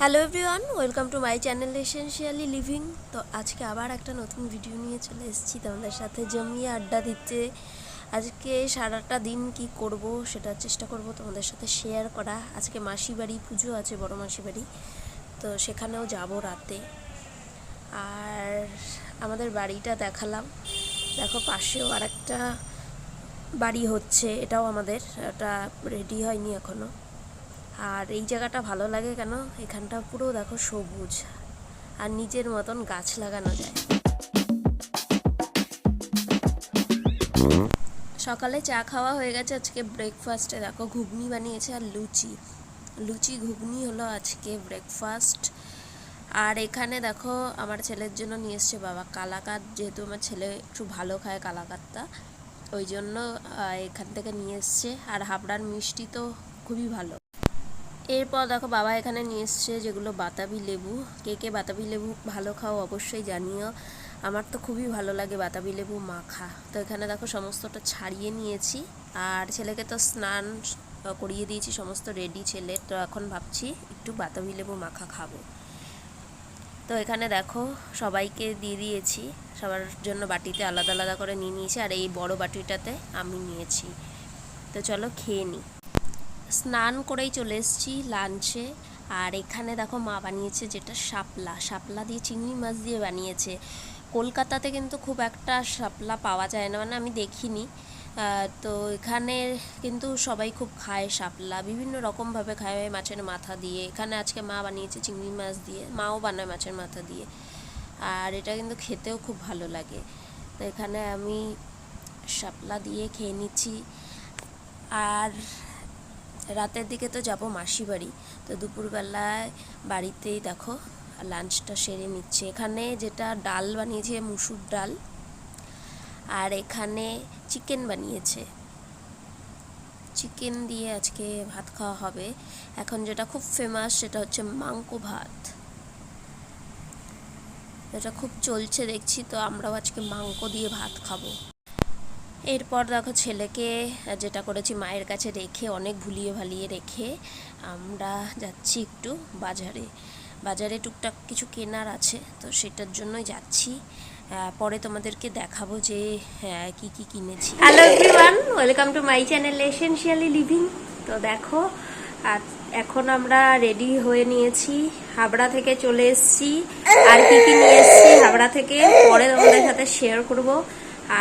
Hello everyone welcome to my channel essentially living তো আজকে আবার একটা নতুন ভিডিও নিয়ে চলে এসেছি তোমাদের সাথে। জমিয়ে আড্ডা দিতে। আজকে সারাটা দিন কি করব সেটা চেষ্টা করব তোমাদের সাথে শেয়ার করা। আজকে মাসি বাড়ি, পুজো আছে, বড় মাসি বাড়ি। তো সেখানেও যাব রাতে। আর আমাদের বাড়িটা দেখালাম। দেখো পাশেও আরেকটা বাড়ি হচ্ছে, এটাও আমাদের। এটা রেডি হয়নি এখনও। আর এই জায়গাটা ভালো লাগে কেন? এখানটা পুরো দেখো সবুজ। আর নিজের মতন গাছ লাগানো যায়। সকালে চা খাওয়া হয়ে গেছে আজকে ব্রেকফাস্টে দেখো ঘুগনি বানিয়েছে আর লুচি। লুচি, ঘুগনি হলো আজকে ব্রেকফাস্ট আর এখানে দেখো আমার ছেলের জন্য নিয়ে এসছে বাবা কালাকাত। যেহেতু আমার ছেলে একটু ভালো খায় কালাকাতটা, ওই জন্য এখান থেকে নিয়ে এসছে। আর হাবড়ার মিষ্টি তো খুবই ভালো। এরপর দেখো বাবা এখানে নিয়ে এসছে যেগুলো বাতাবি লেবু। কে কে বাতাবি লেবু ভালো খাও অবশ্যই জানিও। আমার তো খুবই ভালো লাগে বাতাবি লেবু মাখা। তো এখানে দেখো সমস্তটা ছাড়িয়ে নিয়েছি। আর ছেলেকে তো স্নান করিয়ে দিয়েছি, সমস্ত রেডি ছেলে। তো এখন ভাবছি একটু বাতাবি লেবু মাখা খাব। তো এখানে দেখো সবাইকে দিয়ে দিয়েছি। সবার জন্য বাটিতে আলাদা আলাদা করে নিয়ে নিয়েছি। আর এই বড় বাটিটাতে আমি নিয়েছি। তো চলো খেয়ে নিই স্নান করেই চলে এসেছি লাঞ্চে আর এখানে দেখো মা বানিয়েছে যেটা শাপলা। শাপলা দিয়ে চিংড়ি মাছ দিয়ে বানিয়েছে। কলকাতাতে কিন্তু খুব একটা শাপলা পাওয়া যায় না মানে আমি দেখিনি। তো এখানে কিন্তু সবাই খুব খায় শাপলা। বিভিন্ন রকমভাবে খায় মাছের মাথা দিয়ে। এখানে আজকে মা বানিয়েছে চিংড়ি মাছ দিয়ে। মাও বানায় মাছের মাথা দিয়ে। আর এটা কিন্তু খেতেও খুব ভালো লাগে। তো এখানে আমি শাপলা দিয়ে খেয়ে নিচ্ছি। আর রাতের দিকে তো যাব মাসি বাড়ি। তো দুপুরবেলায় বাড়িতেই দেখো লাঞ্চটা সেরে নিচ্ছে। এখানে যেটা ডাল বানিয়েছে, মুসুর ডাল, আর এখানে চিকেন বানিয়েছে। চিকেন দিয়ে আজকে ভাত খাওয়া হবে। এখন যেটা খুব ফেমাস সেটা হচ্ছে মাংকো ভাত। এটা খুব চলছে, দেখছি তো আমরাও আজকে মাংকো দিয়ে ভাত খাব। এরপর দেখো ছেলেকে যেটা করেছি মায়ের কাছে রেখে, অনেক ভুলিয়ে ভালিয়ে রেখে আমরা যাচ্ছি একটু বাজারে। বাজারে টুকটাক কিছু কেনার আছে, তো সেটার জন্যই যাচ্ছি। পরে তোমাদেরকে দেখাবো যে কি কি কিনেছি। Hello everyone welcome to my channel essentially living তো দেখো, আজ এখন আমরা রেডি হয়ে নিয়েছি, হাবড়া থেকে চলে এসেছি। আর কি কি নিয়ে এসেছি হাবড়া থেকে, পরে তোমাদের সাথে শেয়ার করব।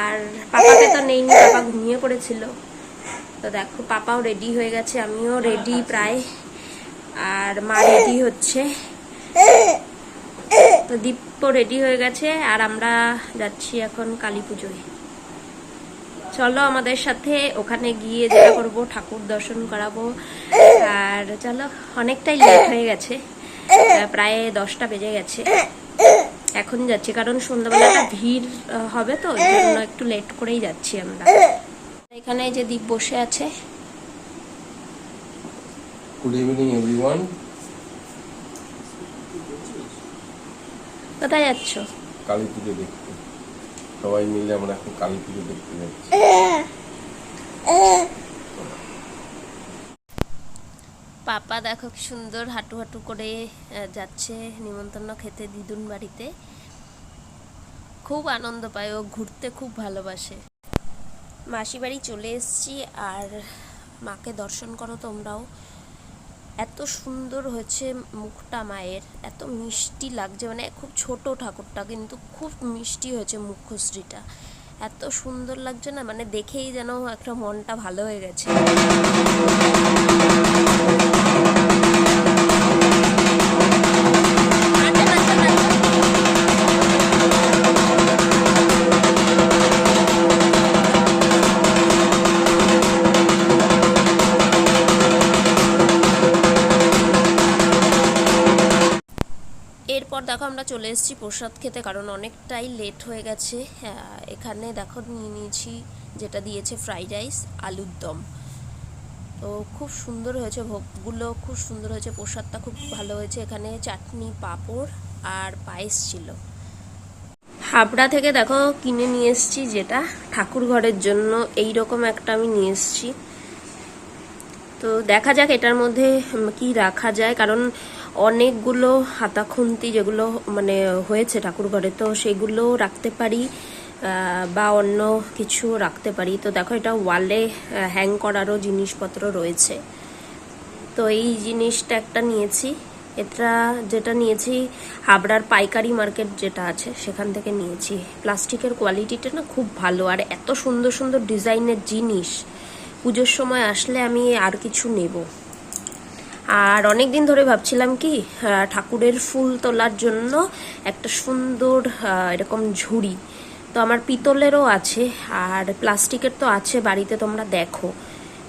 আর পাপাকে তো নেইনি, পাপা ঘুমিয়ে পড়েছিল। তো দেখো, পাপাও রেডি হয়ে গেছে, আমিও রেডি প্রায়। আর মা রেডি হচ্ছে। তো দীপ্য রেডি হয়ে গেছে, আর আমরা যাচ্ছি এখন কালী পুজোয়। চলো আমাদের সাথে ওখানে গিয়ে যেটা করব, ঠাকুর দর্শন করাবো। আর চলো, অনেকটাই লেট হয়ে গেছে। প্রায় দশটা বেজে গেছে। এখন যাচ্ছি কারণ সন্ধ্যাবেলাটা ভিড় হবে তো জন্য একটু লেট করেই যাচ্ছি আমরা। এখানে যে দীপ বসে আছে। গুড ইভিনিং এভরিওয়ান কোথায় যাচ্ছ? কালী পুজো দেখতে। সবাই মিলে আমরা এখন কালী পুজো দেখতে যাচ্ছি। পাপা দেখো কি সুন্দর হাঁটু হাঁটু করে যাচ্ছে নিমন্ত্রণ খেতে দিদুন বাড়িতে। খুব আনন্দ পায়, ও ঘুরতে খুব ভালোবাসে। মাসি বাড়ি চলে এসেছি আর মাকে দর্শন করো তোমরাও। এত সুন্দর হয়েছে মুখটা মায়ের, এত মিষ্টি লাগছে মানে খুব ছোট ঠাকুরটা, কিন্তু খুব মিষ্টি হয়েছে মুখশ্রীটা। এত সুন্দর লাগছে না মানে দেখেই যেন একটা মনটা ভালো হয়ে গেছে। দেখো আমরা চলে এসেছি প্রসাদ খেতে কারণ অনেকটাই লেট হয়ে গেছে। হ্যাঁ, এখানে দেখো নিয়ে নিয়েছি যেটা দিয়েছে ফ্রাইড রাইস আলুর দম। তো খুব সুন্দর হয়েছে ভোগগুলো খুব সুন্দর হয়েছে প্রসাদটা খুব ভালো হয়েছে। এখানে চাটনি পাঁপড় আর পায়েস ছিল। হাবড়া থেকে দেখো কিনে নিয়ে এসেছি যেটা ঠাকুর ঘরের জন্য। এই রকম একটা আমি নিয়ে এসেছি। তো দেখা যাক এটার মধ্যে কি রাখা যায়। কারণ অনেকগুলো হাতা খুন্তি যেগুলো মানে হয়েছে ঠাকুর ঘরে তো সেগুলো রাখতে পারি বা অন্য কিছু রাখতে পারি। তো দেখো, এটা ওয়ালে হ্যাং করারও জিনিসপত্র রয়েছে। তো এই জিনিসটা একটা নিয়েছি। এটা যেটা নিয়েছি, হাবড়ার পাইকারি মার্কেট যেটা আছে, সেখান থেকে নিয়েছি। প্লাস্টিকের কোয়ালিটিটা না খুব ভালো, আর এত সুন্দর সুন্দর ডিজাইনের জিনিস। পুজোর সময় আসলে আমি আর কিছু নেব। আর অনেক দিন ধরে ভাবছিলাম কি ঠাকুরের ফুল তোলার জন্য একটা সুন্দর এরকম ঝুড়ি। তো আমার পিতলেরও আছে, আর প্লাস্টিকের তো আছে, বাড়িতে তোমরা দেখো।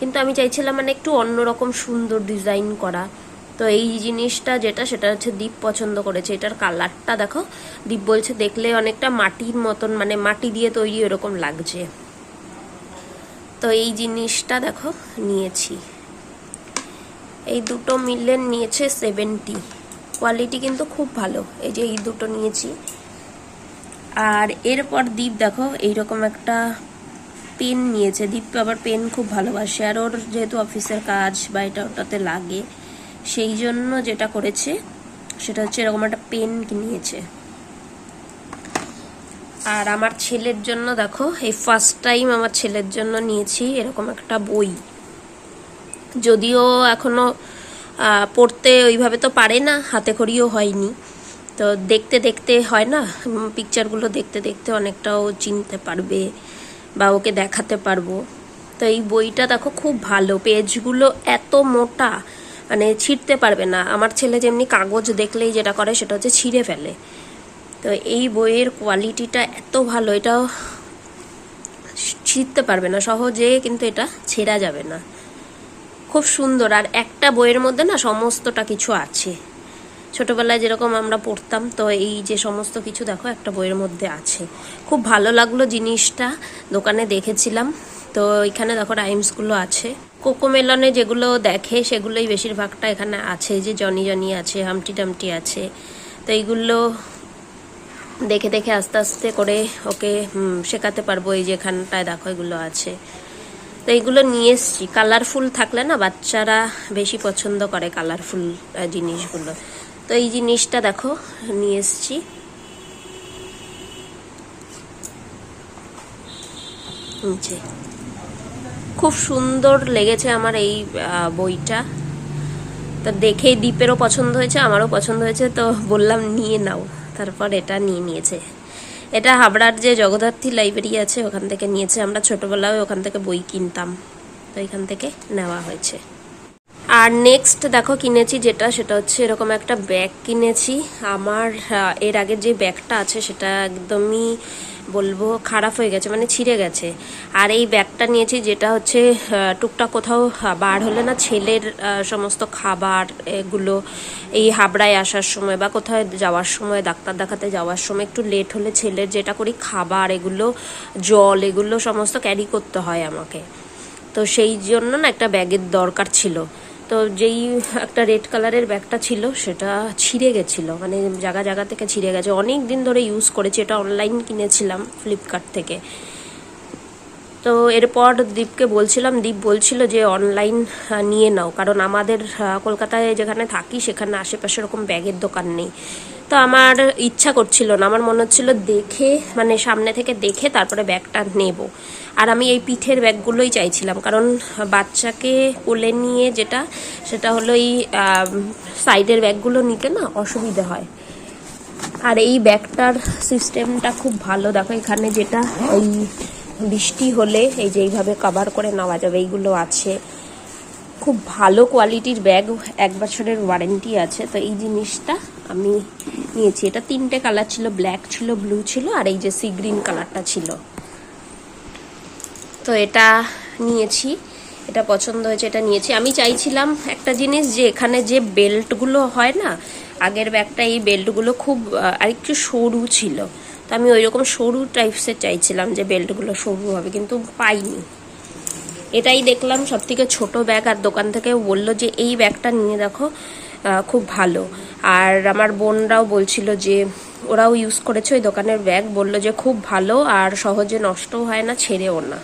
কিন্তু আমি চাইছিলাম মানে একটু অন্যরকম সুন্দর ডিজাইন করা। তো এই জিনিসটা যেটা, সেটা হচ্ছে দীপ পছন্দ করেছে। এটার কালারটা দেখো, দীপ বলছে দেখলে অনেকটা মাটির মতন মানে মাটি দিয়ে তৈরি এরকম লাগছে। তো এই জিনিসটা দেখো, নিয়েছি। এই দুটো মিলে নিয়েছে সেভেন্টি কোয়ালিটি কিন্তু খুব ভালো, এই যে এই দুটো নিয়েছি। আর এরপর দীপ দেখো, এইরকম একটা পেন নিয়েছে। দীপ আবার পেন খুব ভালোবাসে, আর ওর যেহেতু অফিসের কাজ বা এটা ওটাতে লাগে, সেই জন্য যেটা করেছে, সেটা হচ্ছে এরকম একটা পেন নিয়েছে। আর আমার ছেলের জন্য দেখো, এই ফার্স্ট টাইম আমার ছেলের জন্য নিয়েছি এরকম একটা বই। যদিও এখনও আহ, পড়তে ওইভাবে তো পারে না হাতে খড়িও হয়নি। তো দেখতে দেখতে হয় না পিকচারগুলো দেখতে দেখতে অনেকটাও চিনতে পারবে বা ওকে দেখাতে পারব। তো এই বইটা দেখো খুব ভালো পেজগুলো এত মোটা মানে ছিঁড়তে পারবে না। আমার ছেলে যেমনি কাগজ দেখলেই যেটা করে সেটা হচ্ছে ছিঁড়ে ফেলে। তো এই বইয়ের কোয়ালিটিটা এত ভালো এটাও ছিঁড়তে পারবে না সহজে কিন্তু এটা ছেঁড়া যাবে না। খুব সুন্দর। আর একটা বইয়ের মধ্যে না সমস্তটা কিছু আছে। ছোটবেলায় যেরকম আমরা পড়তাম, তো এই যে সমস্ত কিছু দেখো, একটা বইয়ের মধ্যে আছে। খুব ভালো লাগল জিনিসটা, দোকানে দেখেছিলাম। তো এখানে দেখো রাইমসগুলো আছে। কোকোমেলনে যেগুলো দেখে, সেগুলোই বেশিরভাগটা এখানে আছে। যে জনি জনি আছে, হামটি টামটি আছে। তো এইগুলো দেখে দেখে আস্তে আস্তে করে ওকে শেখাতে পারব। এই যে এখানটায় দেখো এগুলো আছে। তো এইগুলো নিয়ে এসছি। কালারফুল থাকলে না বাচ্চারা বেশি পছন্দ করে কালারফুল জিনিসগুলো। তো এই জিনিসটা দেখো, নিয়ে এসছি। নিচে। খুব সুন্দর লেগেছে আমার এই বইটা। তো দেখেই দীপেরও পছন্দ হয়েছে, আমারও পছন্দ হয়েছে, তো বললাম নিয়ে নাও। তারপর এটা নিয়ে নিয়েছে। এটা হাবড়ার যে জগদ্ধাত্রী লাইব্রেরি আছে, ওখান থেকে নিয়েছে। আমরা ছোটবেলায় ওখান থেকে বই কিনতাম। তো এখান থেকে নেওয়া হয়েছে। আর নেক্সট দেখো কিনেছি যেটা, সেটা হচ্ছে এরকম একটা ব্যাগ কিনেছি। আমার এর আগের যে ব্যাগটা আছে, সেটা একদমই বলব খারাপ হয়ে গেছে মানে ছিঁড়ে গেছে। আর এই ব্যাগটা নিয়েছি যেটা হচ্ছে টুকটাক কোথাও বার হলে না ছেলের সমস্ত খাবার এগুলো এই হাবড়ায় আসার সময় বা কোথাও যাওয়ার সময়, ডাক্তার দেখাতে যাওয়ার সময় একটু লেট হলে ছেলের যেটা করি খাবার এগুলো, জল এগুলো সমস্ত ক্যারি করতে হয় আমাকে। তো সেই জন্য না একটা ব্যাগের দরকার ছিল। তো যেই একটা রেড কালারের ব্যাগটা ছিল, সেটা ছিঁড়ে গেছিল। মানে জায়গা জায়গা থেকে ছিঁড়ে গেছে। অনেক দিন ধরে ইউজ করেছি। এটা অনলাইন কিনেছিলাম ফ্লিপকার্ট থেকে। তো এরপর দীপকে বলছিলাম, দীপ বলছিল যে অনলাইন নিয়ে নাও। কারণ আমাদের কলকাতায় যেখানে থাকি, সেখানে আশেপাশে এরকম ব্যাগের দোকান নেই। তো আমার ইচ্ছা করছিল না। আমার মনে হচ্ছিল দেখে মানে সামনে থেকে দেখে তারপরে ব্যাগটা নেব। আর আমি এই পিঠের ব্যাগগুলোই চাইছিলাম। কারণ বাচ্চাকে কোলে নিয়ে যেটা, সেটা হলো এই সাইডের ব্যাগগুলো নিতে না অসুবিধা হয়। আর এই ব্যাগটার সিস্টেমটা খুব ভালো। দেখো এখানে যেটা ওই বৃষ্টি হলে এই যে এইভাবে কভার করে নেওয়া যাবে, এইগুলো আছে। খুব ভালো কোয়ালিটির ব্যাগ, এক বছরের ওয়ারেন্টি আছে। তো এই জিনিসটা আমি নিয়েছি। এটা তিনটে কালার ছিল ব্ল্যাক ছিল ব্লু ছিল, আর এই যে সি গ্রিন কালারটা ছিল। তো এটা নিয়েছি। এটা পছন্দ হয়েছে, এটা নিয়েছি। আমি চাইছিলাম একটা জিনিস যে এখানে যে বেল্টগুলো হয় না, আগের ব্যাগটা এই বেল্টগুলো খুব আরেকটু সরু ছিল। তো আমি ওই রকম সরু টাইপসের চাইছিলাম যে বেল্টগুলো সরু হবে, কিন্তু পাইনি। এটাই দেখলাম সব থেকে ছোটো ব্যাগ আর দোকান থেকে বলল যে এই ব্যাগটা নিয়ে দেখো। খুব ভালো। আর আমার বোনরাও বলছিল যে, ওরাও ইউজ করেছে ওই দোকানের ব্যাগ বলল যে খুব ভালো আর সহজে নষ্টও হয় না, ছেড়েও না।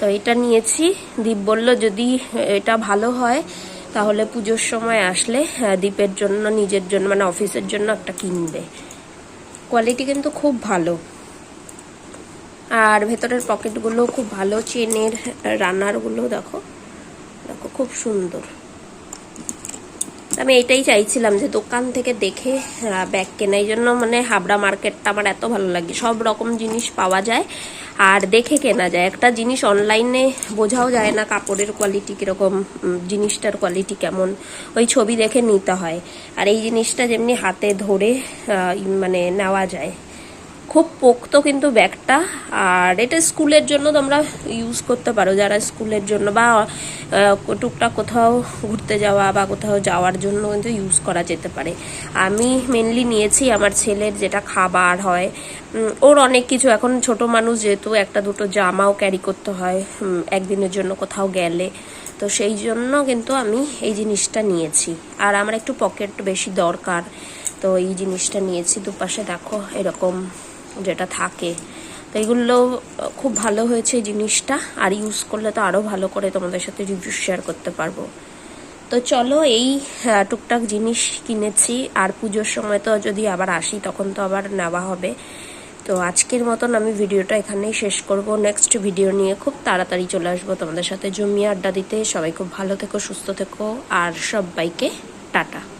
তো এটা নিয়েছি। দীপ বলল, যদি এটা ভালো হয়, তাহলে পুজোর সময় আসলে দীপের জন্য, নিজের জন্য মানে অফিসের জন্য একটা কিনবে। কোয়ালিটি কিন্তু খুব ভালো। আর ভেতরের পকেটগুলো খুব ভালো, চেনের রানারগুলো দেখো। দেখো, খুব সুন্দর। আমি এটাই চাইছিলাম যে দোকান থেকে দেখে ব্যাগ কেনা। এই জন্য মানে হাবড়া মার্কেটটা আমার এত ভালো লাগে। সব রকম জিনিস পাওয়া যায় আর দেখে কেনা যায়। একটা জিনিস অনলাইনে বোঝাও যায় না কাপড়ের কোয়ালিটি কীরকম জিনিসটার কোয়ালিটি কেমন। ওই ছবি দেখে নিতে হয়। আর এই জিনিসটা যেমনি হাতে ধরে মানে নেওয়া যায়। খুব পোক্ত কিন্তু ব্যাগটা। আর এটা স্কুলের জন্য তোমরা ইউজ করতে পারো। যারা স্কুলের জন্য বা টুকটাক কোথাও ঘুরতে যাওয়া বা কোথাও যাওয়ার জন্য কিন্তু ইউজ করা যেতে পারে। আমি মেনলি নিয়েছি আমার ছেলের যেটা খাবার হয়। ওর অনেক কিছু। এখন ছোট মানুষ যেহেতু একটা দুটো জামাও ক্যারি করতে হয় একদিনের জন্য কোথাও গেলে। তো সেই জন্য কিন্তু আমি এই জিনিসটা নিয়েছি। আর আমার একটু পকেট বেশি দরকার। তো এই জিনিসটা নিয়েছি। দুপাশে দেখো এরকম যেটা থাকে। তো এগুলো খুব ভালো হয়েছে জিনিসটা। আর ইউজ করলে তো আরও ভালো করে তোমাদের সাথে রিভিউ শেয়ার করতে পারব। তো চলো এই টুকটাক জিনিস কিনেছি। আর পুজোর সময় তো যদি আবার আসি, তখন তো আবার নেওয়া হবে। তো আজকের মতন আমি ভিডিওটা এখানেই শেষ করব। নেক্সট ভিডিও নিয়ে খুব তাড়াতাড়ি চলে আসব তোমাদের সাথে। জমিয়ে আড্ডা দিতে সবাই খুব ভালো থেকো, সুস্থ থেকো। আর সবাইকে টাটা।